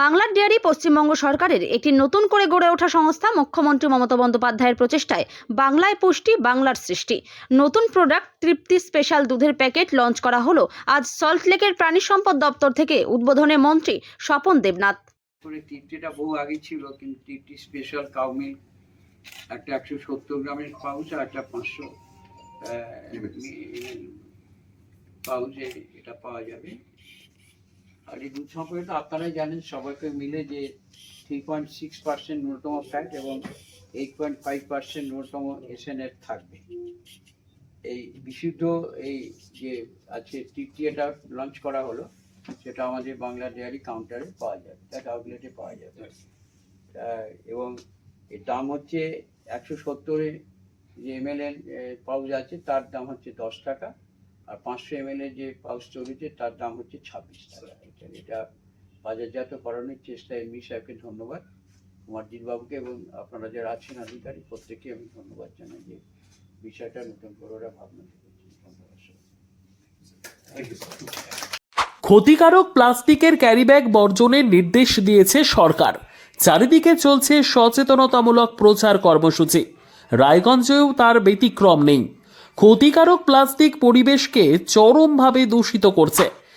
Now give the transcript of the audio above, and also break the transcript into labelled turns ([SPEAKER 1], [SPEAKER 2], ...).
[SPEAKER 1] বাংলার ডেয়ারি পশ্চিমবঙ্গ সরকারের একটি নতুন করে গড়ে ওঠা সংস্থা মুখ্যমন্ত্রী মমতা বন্দ্যোপাধ্যায়ের প্রচেষ্টায় বাংলায় পুষ্টি বাংলার সৃষ্টি। নতুন প্রোডাক্ট তৃপ্তি স্পেশাল দুধের প্যাকেট লঞ্চ করা হলো আজ সল্টলেকের প্রাণী সম্পদ দপ্তর থেকে উদ্বোধনে মন্ত্রী স্বপন দেবনাথ।
[SPEAKER 2] করে টিপটিটা বহু আগে ছিল কিন্তু টিপটি স্পেশাল কাউ মিল্ক একটা একশো সত্তর গ্রামের পাউচ আর একটা পাঁচশো পাউচে এটা পাওয়া যাবে। আর এই দুধ সম্পর্কে তো আপনারাই জানেন, সবাইকে মিলে যে থ্রি পয়েন্ট সিক্স পার্সেন্ট ন্যূনতম ফ্যাট এবং এইট পয়েন্ট ফাইভ পার্সেন্ট ন্যূনতম এসএনএফ থাকবে। এই বিশুদ্ধ এই যে আছে তৃতীয়টা লঞ্চ করা হলো, সেটা আমাদের বাংলা ডেয়ারি কাউন্টারে পাওয়া যাবে দ্যাট আউটলেটে পাওয়া যাবে। এবং এর দাম হচ্ছে একশো সত্তরে যে এম এল এর পাউচ আছে, তার দাম হচ্ছে দশ টাকা, আর পাঁচশো এম এল এর যে পাউচ চলেছে, তার দাম হচ্ছে ছাব্বিশ টাকা। এটা- এটা বাজারজাত করানোর চেষ্টা এমনি সাহেবকে ধন্যবাদ কুমারজিৎ বাবুকে এবং আপনারা যারা আছেন আধিকারিক প্রত্যেককে আমি ধন্যবাদ জানাই যে বিষয়টা নতুন করে ওরা ভাবনা
[SPEAKER 3] ক্ষতিকারক প্লাস্টিকের ক্যারিব্যাগ বর্জনের নির্দেশ দিয়েছে সরকার। চারিদিকে চলছে সচেতনতামূলক প্রচার কর্মসূচি। রায়গঞ্জেও তার ব্যতিক্রম নেই। ক্ষতিকারক প্লাস্টিক পরিবেশকে চরমভাবে দূষিত করছে।